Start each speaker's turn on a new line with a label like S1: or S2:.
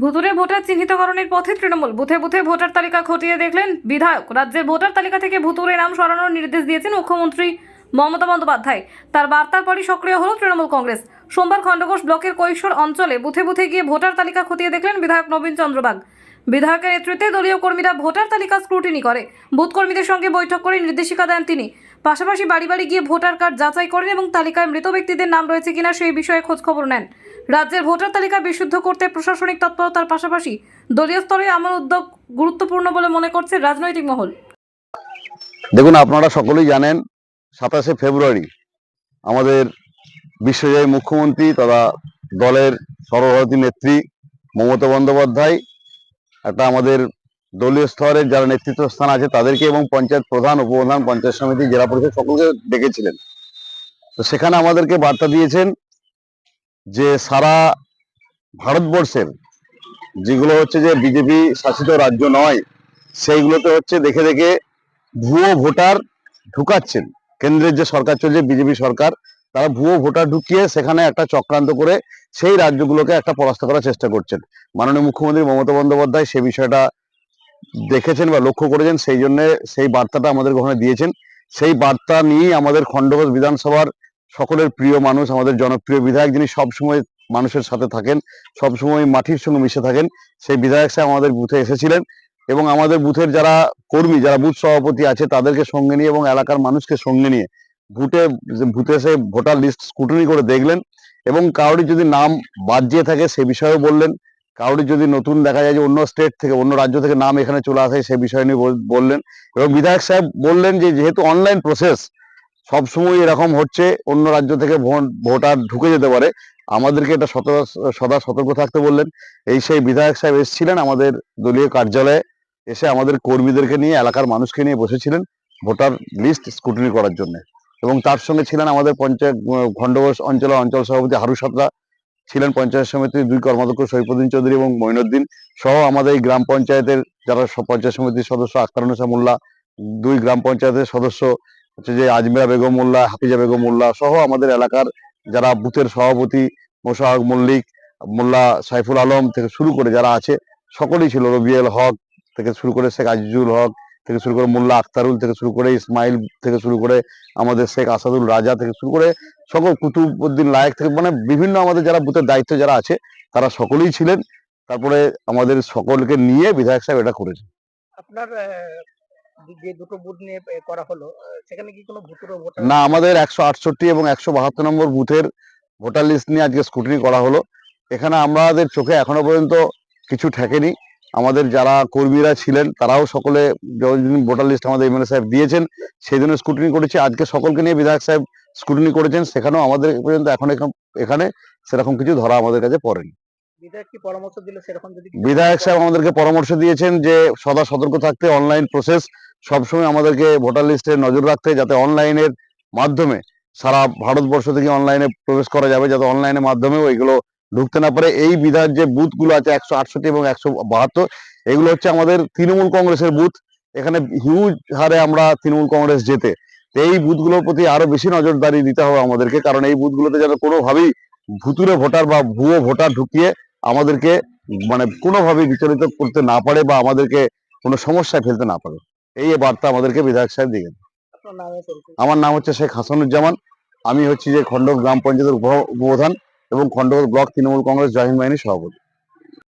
S1: ভুতুরে ভোটার চিহ্নিতকরণের পথে তৃণমূল। বুথে বুথে ভোটার তালিকা খতিয়ে দেখলেন বিধায়ক। রাজ্যের ভোটার তালিকা থেকে ভুতুরে নাম সরানোর নির্দেশ দিয়েছেন মুখ্যমন্ত্রী মমতা বন্দ্যোপাধ্যায়। তার বার্তার পরই সক্রিয় হল তৃণমূল কংগ্রেস। সোমবার খণ্ডঘোষ ব্লকের কৈশোর অঞ্চলে বুথে বুথে গিয়ে ভোটার তালিকা খতিয়ে দেখলেন বিধায়ক নবীন চন্দ্রবাগ বিধায়কের নেতৃত্বে দলীয় কর্মীরা ভোটার তালিকা স্ক্রুটিনি করে। বুথ কর্মীদের সঙ্গে বৈঠক করে নির্দেশিকা দেন তিনি। পাশাপাশি বাড়ি বাড়ি গিয়ে ভোটার কার্ড যাচাই করেন এবং তালিকায় মৃত ব্যক্তিদের নাম রয়েছে কিনা সেই বিষয়ে খোঁজখবর নেন। রাজ্যের ভোটার তালিকা বিশুদ্ধ করতে প্রশাসনিক তৎপরতার পাশাপাশি দলীয় স্তরে এমন উদ্যোগ গুরুত্বপূর্ণ বলে মনে করছে রাজনৈতিক মহল।
S2: দেখুন, আপনারা সকলেই জানেন, সাতাশে ফেব্রুয়ারি আমাদের বিশ্বজয়ী মুখ্যমন্ত্রী তথা দলের সর্বভারতী নেত্রী মমতা বন্দ্যোপাধ্যায়, একটা আমাদের দলীয় স্তরের যারা নেতৃত্ব স্থান আছে তাদেরকে এবং পঞ্চায়েত প্রধান, উপপ্রধান, পঞ্চায়েত সমিতি, জেলা পরিষদ সকলকে ডেকেছিলেন। তো সেখানে আমাদেরকে বার্তা দিয়েছেন যে সারা ভারতবর্ষের যেগুলো হচ্ছে যে বিজেপি শাসিত রাজ্য নয়, সেইগুলোতে হচ্ছে দেখে দেখে ভুয়ো ভোটার ঢুকাচ্ছেন। কেন্দ্রের যে সরকার চলছে, বিজেপি সরকার, তারা ভুয়ো ভোটার ঢুকিয়ে সেখানে একটা চক্রান্ত করে সেই রাজ্যগুলোকে একটা পরাস্ত করার চেষ্টা করছেন। মাননীয় মুখ্যমন্ত্রী মমতা বন্দ্যোপাধ্যায় সে বিষয়টা দেখেছেন বা লক্ষ্য করেছেন, সেই জন্য সেই বার্তাটা আমাদের ওখানে দিয়েছেন। সেই বার্তা নিয়েই আমাদের খণ্ডঘোষ বিধানসভার সকলের প্রিয় মানুষ, আমাদের জনপ্রিয় বিধায়ক যিনি সবসময় মানুষের সাথে থাকেন, সবসময় মাটির সঙ্গে মিশে থাকেন, সেই বিধায়ক সাহেব আমাদের বুথে এসেছিলেন এবং আমাদের বুথের যারা কর্মী, যারা বুথ সভাপতি আছে, তাদেরকে সঙ্গে নিয়ে এবং এলাকার মানুষকে সঙ্গে নিয়ে বুথে বুথে এসে ভোটার লিস্ট স্কুটনি করে দেখলেন এবং কারোরই যদি নাম বাদ দিয়ে থাকে, সে বিষয়েও বললেন। কারোরই যদি নতুন দেখা যায় যে অন্য স্টেট থেকে, অন্য রাজ্য থেকে নাম এখানে চলে আসে, সে বিষয় নিয়ে বললেন। এবং বিধায়ক সাহেব বললেন যে, যেহেতু অনলাইন প্রসেস সবসময় এরকম হচ্ছে, অন্য রাজ্য থেকে ভোট, ভোটার ঢুকে যেতে পারে। আমাদেরকে এটা সদা সতর্ক থাকতে বললেন। এই সেই বিধায়ক সাহেব এসেছিলেন আমাদের দলীয় কার্যালয়ে, এসে আমাদের কর্মীদেরকে নিয়ে, এলাকার মানুষকে নিয়ে বসেছিলেন ভোটার লিস্ট স্কুটিনি করার জন্য। এবং তার সঙ্গে ছিলেন আমাদের পঞ্চায়েত খণ্ডঘোষ অঞ্চলের অঞ্চল সভাপতি হারু সাতরা। ছিলেন পঞ্চায়েত সমিতির দুই কর্মাধ্যক্ষ সৈফুদ্দিন চৌধুরী এবং মঈনুদ্দিন সহ আমাদের এই গ্রাম পঞ্চায়েতের যারা পঞ্চায়েত সমিতির সদস্য আখতারুন্নেসা মোল্লা, দুই গ্রাম পঞ্চায়েতের সদস্য হচ্ছে যে আজমিরা বেগম মোল্লা, হাফিজা বেগম মোল্লা সহ আমাদের এলাকার যারা বুথের সভাপতি মোশাক মল্লিক, মোল্লা সাইফুল আলম থেকে শুরু করে যারা আছে, সকলেই ছিল। রবিএল হক থেকে শুরু করে শেখ আজিজুল হক থেকে শুরু করে মোল্লা আখতারুল থেকে শুরু করে ইসমাইল থেকে শুরু করে আমাদের শেখ আসাদুল রাজা থেকে শুরু করে সকল কুতুবউদ্দিন লায়ক থেকে মানে বিভিন্ন আমাদের যারা বুথের দায়িত্ব যারা আছে তারা সকলেই ছিলেন। তারপরে আমাদের সকলকে নিয়ে বিধায়ক সাহেব এটা করেছেন।
S3: আপনার যে দুটো বুথ নিয়ে করা হলো সেখানে কি কোনো ভুতুরো ভোটার?
S2: না আমাদের একশো আটষট্টি এবং একশো বাহাত্তর নম্বর বুথের ভোটার লিস্ট নিয়ে আজকে স্কুটিনি করা হলো। এখানে আমাদের চোখে এখনও পর্যন্ত কিছু ঠেকেনি। আমাদের যারা কর্মীরা ছিলেন তারাও সকলে যতদিন ভোটার লিস্ট আমাদের এমএলএ সাহেব দিয়েছেন সেই জন্য স্কুটিনি করেছি। আজকে সকলকে নিয়ে বিধায়ক সাহেব স্কুটিনি করেছেন সেখানেও আমাদের পর্যন্ত এখন এখান- সেরকম কিছু ধরা আমাদের কাছে পড়েনি।
S3: বিধায়ক
S2: বিধায়ক সাহেব আমাদেরকে পরামর্শ দিয়েছেন যে সদা সতর্ক থাকতে অনলাইন প্রসেস সবসময় আমাদেরকে ভোটার লিস্টে নজর রাখতে যাতে অনলাইনের মাধ্যমে সারা ভারতবর্ষ থেকে অনলাইনে প্রবেশ করা যাবে যাতে অনলাইনের মাধ্যমেও এগুলো ঢুকতে না পারে। এই বিধার যে বুথগুলো আছে একশো আটষট্টি এবং একশো বাহাত্তর এগুলো হচ্ছে আমাদের তৃণমূল কংগ্রেসের বুথ। এখানে হিউজ হারে আমরা তৃণমূল কংগ্রেস যেতে তো এই বুথগুলোর প্রতি আরও বেশি নজরদারি দিতে হবে আমাদেরকে কারণ এই বুথগুলোতে যেন কোনোভাবেই ভুতুরে ভোটার বা ভুয়ো ভোটার ঢুকিয়ে আমাদেরকে মানে কোনোভাবেই বিচলিত করতে না পারে বা আমাদেরকে কোনো সমস্যায় ফেলতে না পারে। এই বার্তা আমাদেরকে বিধায়ক সাহেব
S3: নামও
S2: আমার নাম হচ্ছে শেখ হাসানুজ্জামান। আমি হচ্ছি যে খন্ডক গ্রাম পঞ্চায়েতের উপ- উপপ্রধান এবং খন্ডক ব্লক তৃণমূল কংগ্রেস জয়েন্ট বাহিনীর সভাপতি।